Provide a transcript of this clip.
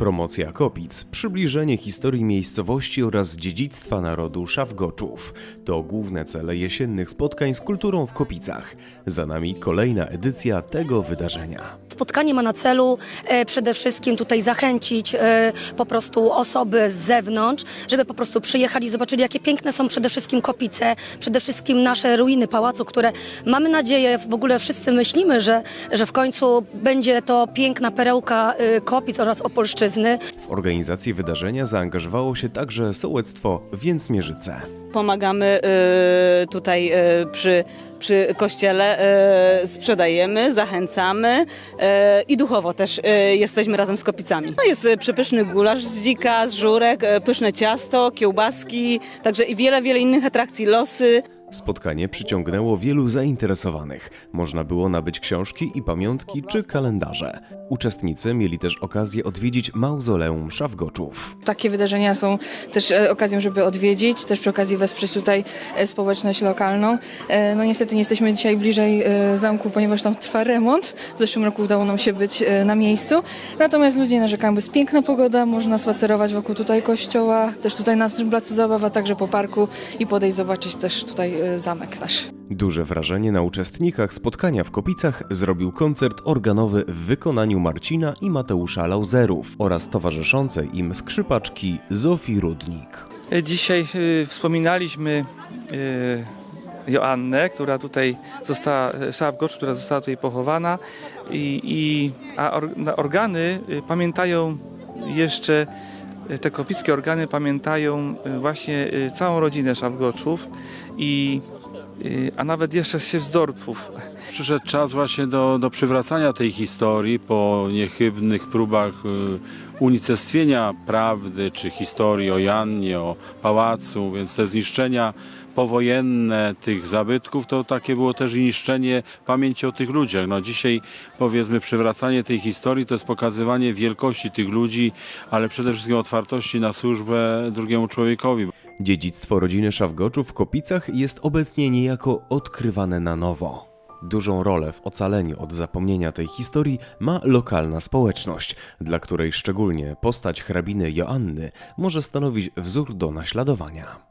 Promocja Kopic, przybliżenie historii miejscowości oraz dziedzictwa narodu Szawgoczów to główne cele jesiennych spotkań z kulturą w Kopicach. Za nami kolejna edycja tego wydarzenia. Spotkanie ma na celu e, przede wszystkim tutaj zachęcić e, po prostu osoby z zewnątrz, żeby po prostu przyjechali, zobaczyli jakie piękne są przede wszystkim Kopice, przede wszystkim nasze ruiny pałacu, które mamy nadzieję, w ogóle wszyscy myślimy, że, że w końcu będzie to piękna perełka e, Kopic oraz Opolszczyzny. W organizację wydarzenia zaangażowało się także sołectwo Więcmierzyce. Pomagamy e, tutaj e, przy, przy kościele, e, sprzedajemy, zachęcamy i duchowo też jesteśmy razem z kopicami. No jest przepyszny gulasz z dzika, z żurek, pyszne ciasto, kiełbaski, także i wiele, wiele innych atrakcji, losy. Spotkanie przyciągnęło wielu zainteresowanych. Można było nabyć książki i pamiątki czy kalendarze. Uczestnicy mieli też okazję odwiedzić mauzoleum Szawgoczów. Takie wydarzenia są też e, okazją, żeby odwiedzić, też przy okazji wesprzeć tutaj e, społeczność lokalną. E, No niestety nie jesteśmy dzisiaj bliżej zamku, ponieważ tam trwa remont. W zeszłym roku udało nam się być na miejscu. Natomiast ludzie narzekają, bo jest piękna pogoda, można spacerować wokół tutaj kościoła, też tutaj na naszym placu zabaw, a także po parku i podejść zobaczyć też tutaj zamek nasz. Duże wrażenie na uczestnikach spotkania w Kopicach zrobił koncert organowy w wykonaniu Marcina i Mateusza Lauzerów oraz towarzyszącej im skrzypaczki Zofii Rudnik. Dzisiaj y, wspominaliśmy y, Joannę, która tutaj została, Szawgocz, która została tutaj pochowana i, i a organy y, pamiętają jeszcze, y, te kopickie organy pamiętają y, właśnie y, całą rodzinę Szawgoczów i a nawet jeszcze się z Dorpów. Przyszedł czas właśnie do, do przywracania tej historii po niechybnych próbach y, unicestwienia prawdy czy historii o Jannie, o pałacu, więc te zniszczenia powojenne tych zabytków to takie było też i niszczenie pamięci o tych ludziach. No dzisiaj powiedzmy przywracanie tej historii to jest pokazywanie wielkości tych ludzi, ale przede wszystkim otwartości na służbę drugiemu człowiekowi. Dziedzictwo rodziny Szawgoczów w Kopicach jest obecnie niejako odkrywane na nowo. Dużą rolę w ocaleniu od zapomnienia tej historii ma lokalna społeczność, dla której szczególnie postać hrabiny Joanny może stanowić wzór do naśladowania.